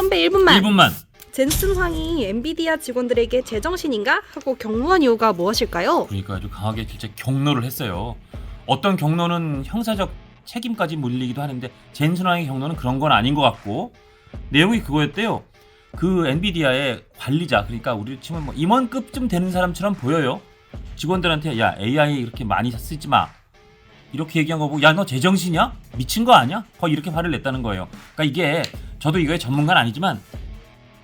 선배 1분만. 1분만. 젠슨 황이 엔비디아 직원들에게 제정신인가 하고 경무한 이유가 무엇일까요? 그러니까 아주 강하게 진짜 경로를 했어요. 어떤 경로는 형사적 책임까지 물리기도 하는데 젠슨왕의 경로는 그런 건 아닌 것 같고 내용이 그거였대요. 그 엔비디아의 관리자 그러니까 우리 치면 뭐 임원급쯤 되는 사람처럼 보여요. 직원들한테 야 AI 이렇게 많이 쓰지 마. 이렇게 얘기한 거 보고 야 너 제정신이야? 미친 거 아니야? 거의 이렇게 화를 냈다는 거예요. 그러니까 이게 저도 이거에 전문가는 아니지만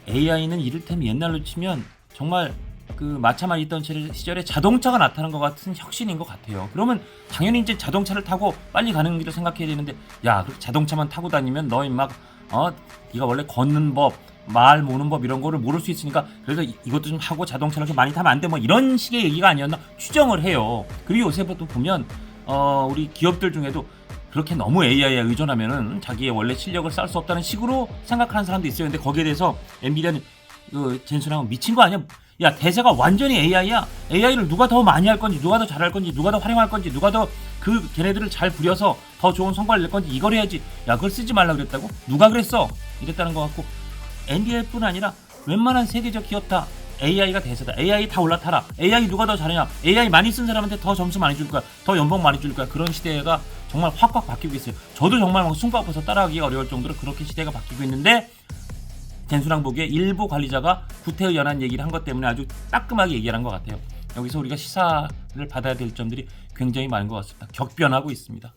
AI는 이를테면 옛날로 치면 정말 그 마차만 있던 시절- 시절에 자동차가 나타난 것 같은 혁신인 것 같아요. 그러면 당연히 이제 자동차를 타고 빨리 가는 길을 생각해야 되는데 야 자동차만 타고 다니면 너 임마 어 네가 원래 걷는 법, 말 모는 법 이런 거를 모를 수 있으니까 그래서 이- 이것도 좀 하고 자동차를 많이 타면 안 돼 뭐 이런 식의 얘기가 아니었나 추정을 해요. 그리고 요새부터 보면 어 우리 기업들 중에도 그렇게 너무 AI에 의존하면은 자기의 원래 실력을 쌓을 수 없다는 식으로 생각하는 사람도 있어요. 근데 거기에 대해서 엔비디아는 그 젠슨하고 미친 거 아니야? 야 대세가 완전히 AI야. AI를 누가 더 많이 할 건지, 누가 더 잘할 건지, 누가 더 활용할 건지, 누가 더 그 걔네들을 잘 부려서 더 좋은 성과를 낼 건지 이걸 해야지. 야 그걸 쓰지 말라 그랬다고? 누가 그랬어? 이랬다는 것 같고 NDA뿐 아니라 웬만한 세계적 기업 다 AI가 대세다. AI 다 올라타라. AI 누가 더 잘하냐? AI 많이 쓴 사람한테 더 점수 많이 줄 거야. 더 연봉 많이 줄 거야. 그런 시대가 정말 확확 바뀌고 있어요. 저도 정말 막 숨가빠서 따라하기가 어려울 정도로 그렇게 시대가 바뀌고 있는데 젠수랑 보기에 일부 관리자가 구태의 연한 얘기를 한 것 때문에 아주 따끔하게 얘기를 한 것 같아요. 여기서 우리가 시사를 받아야 될 점들이 굉장히 많은 것 같습니다. 격변하고 있습니다.